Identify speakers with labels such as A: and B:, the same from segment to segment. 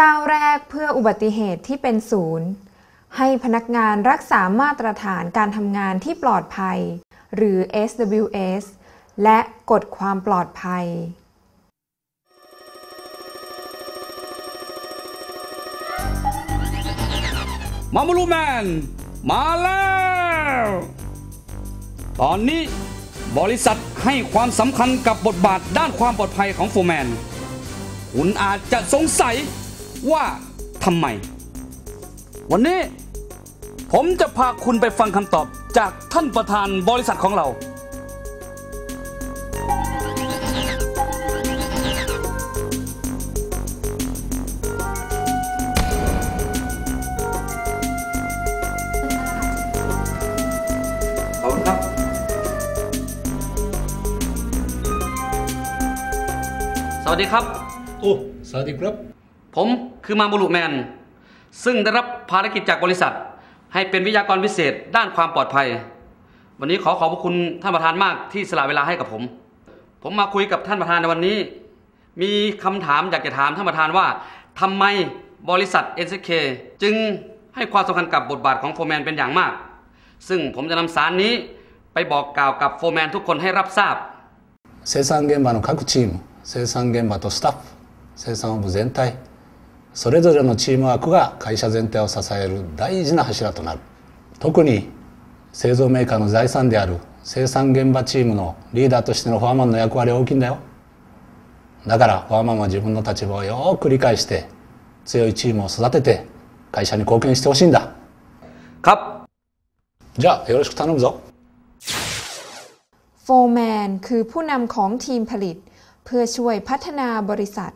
A: ก้าวแรกเพื่ออุบัติเหตุที่เป็นศูนย์ให้พนักงานรักษามาตรฐานการทำงานที่ปลอดภัย หรือ SWS และกฎความปลอดภัย
B: มามารูแมน มาแล้ว ตอนนี้บริษัทให้ความสำคัญกับบทบาทด้านความปลอดภัยของโฟร์แมน คุณอาจจะสงสัยว่าทำไม วันนี้ผมจะพาคุณไปฟังคำตอบจากท่านประธานบริษัทของเรา สวัสดีครับ
C: โอ้สวัสดีครับ
B: ผมคือมาบุลุแมน ซึ่งได้รับภารกิจจากบริษัท ให้เป็นวิทยากรพิเศษด้านความปลอดภัย วันนี้ขอขอบพระคุณท่านประธานมากที่สละเวลาให้กับผม ผมมาคุยกับท่านประธานในวันนี้ มีคำถามอยากจะถามท่านประธานว่า ทำไมบริษัท NSK จึงให้ความสำคัญกับบทบาทของโฟแมนเป็นอย่างมาก ซึ่งผมจะนำสารนี้ไปบอกกล่าวกับโฟแมนทุกคนให้รับทราบ
C: เซซังเกมบาง生産現場とスタッフ生産部全体それぞれのチームワークが会社全体を支える大事な柱となる特に製造メーカーの財産である生産現場チームのリーダーとしてのフォアマンの役割は大きいんだよだからフォアマンは自分の立場をよく理解して強いチームを育てて会社に貢献してほしいんだ
B: ครับ
C: じゃあよろしく頼むぞ
A: โฟร์แมนคือผู้นำของทีมผลิต เพื่อช่วยพัฒนาบริษัท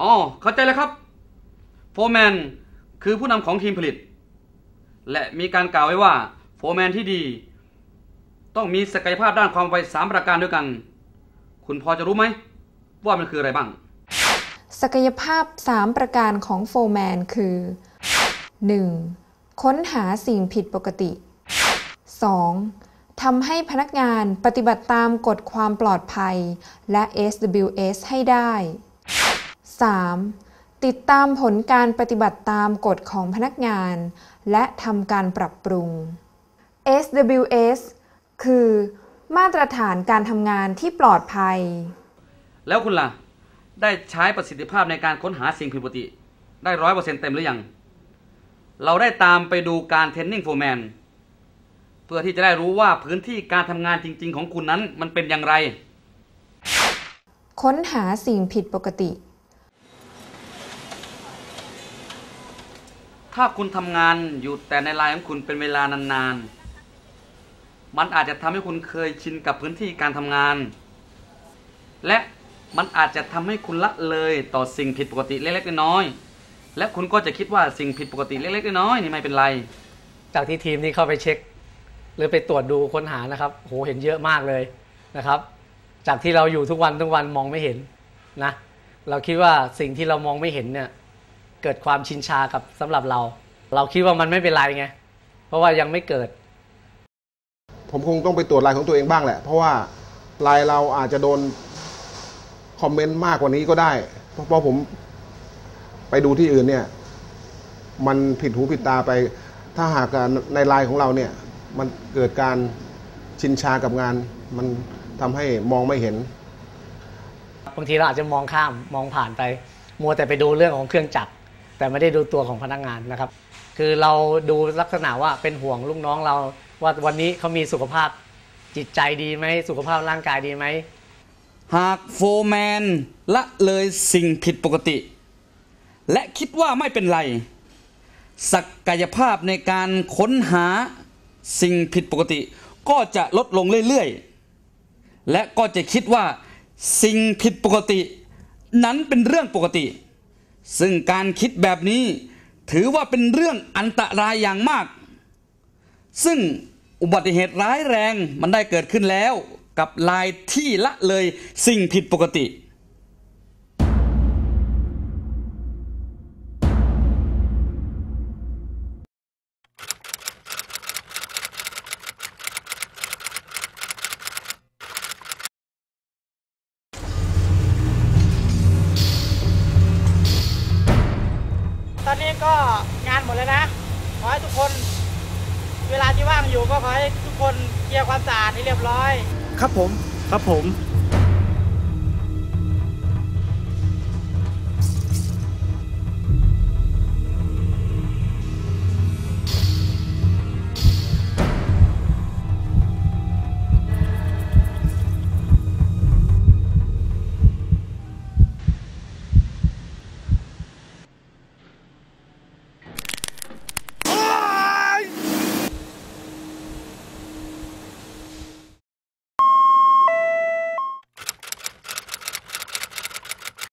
B: อ๋อ เข้าใจแล้วครับ โฟร์แมนคือผู้นำของทีมผลิต และมีการกล่าวไว้ว่า โฟร์แมนที่ดี ต้องมีศักยภาพด้านความไวสามประการด้วยกัน คุณพอจะรู้ไหม ว่ามันคืออะไรบ้าง
A: ศักยภาพ 3 ประการของโฟร์แมนคือ 1. ค้นหาสิ่งผิดปกติ 2. ทำให้พนักงานปฏิบัติตามกฎความปลอดภัย และ SWS ให้ได้ 3. ติดตามผลการปฏิบัติตามกฎของพนักงาน และทำการปรับปรุง SWS คือมาตรฐานการทำงานที่ปลอดภัย
B: แล้วคุณล่ะ ได้ใช้ประสิทธิภาพในการค้นหาสิ่งผิดปกติ ได้ร้อยเปอร์เซ็นต์เต็มหรือยัง เราได้ตามไปดูการเทรนนิ่งโฟร์แมน พื่อที่จะได้รู้ว่าพื้นที่การทำงานจริง ๆ ของคุณนั้นมันเป็นอย่างไร
A: ค้นหาสิ่งผิดปกติ
B: ถ้าคุณทำงานอยู่แต่ในไลน์ของคุณเป็นเวลานานๆ มันอาจจะทำให้คุณเคยชินกับพื้นที่การทำงาน และมันอาจจะทำให้คุณละเลยต่อสิ่งผิดปกติเล็กๆน้อยๆและคุณก็จะคิดว่าสิ่งผิดปกติเล็กๆน้อยๆนี่ไม่เป็นไร
D: จากที่ทีมนี้เข้าไปเช็ค หรือไปตรวจดูค้นหานะครับโหเห็นเยอะมากเลยนะครับ จากที่เราอยู่ทุกวันทุกวันมองไม่เห็นนะเราคิดว่าสิ่งที่เรามองไม่เห็นเนี่ยเกิดความชินชากับสำหรับเรา เราคิดว่ามันไม่เป็นไรไงเพราะว่ายังไม่เกิด
E: ผมคงต้องไปตรวจลน์ของตัวเองบ้างแหละ เพราะว่าลน์เราอาจจะโดนคอมเมนต์มากกว่านี้ก็ได้ เพราะผมไปดูที่อื่นเนี่ย มันผิดหูผิดตาไป ถ้าหากในลน์ของเราเนี่ย มันเกิดการชินชากับงาน มันทำให้มองไม่เห็น
D: บางทีเราอาจจะมองข้ามมองผ่านไป มัวแต่ไปดูเรื่องของเครื่องจักร แต่ไม่ได้ดูตัวของพนักงานนะครับ คือเราดูลักษณะว่าเป็นห่วงลูกน้องเรา ว่าวันนี้เขามีสุขภาพจิตใจดีไหมสุขภาพร่างกายดีไหม
B: หากโฟร์แมนละเลยสิ่งผิดปกติ และคิดว่าไม่เป็นไร ศักยภาพในการค้นหา สิ่งผิดปกติก็จะลดลงเรื่อยๆ และก็จะคิดว่าสิ่งผิดปกติ นั้นเป็นเรื่องปกติ ซึ่งการคิดแบบนี้ถือว่าเป็นเรื่องอันตรายอย่างมาก ซึ่งอุบัติเหตุร้ายแรงมันได้เกิดขึ้นแล้วกับลายที่ละเลยสิ่งผิดปกติ
F: ก็งานหมดแล้วนะ ขอให้ทุกคน เวลาที่ว่างอยู่ก็ขอให้ทุกคนเคลียร์ความสะอาดให้เรียบร้อย
G: ครับผม ครับผม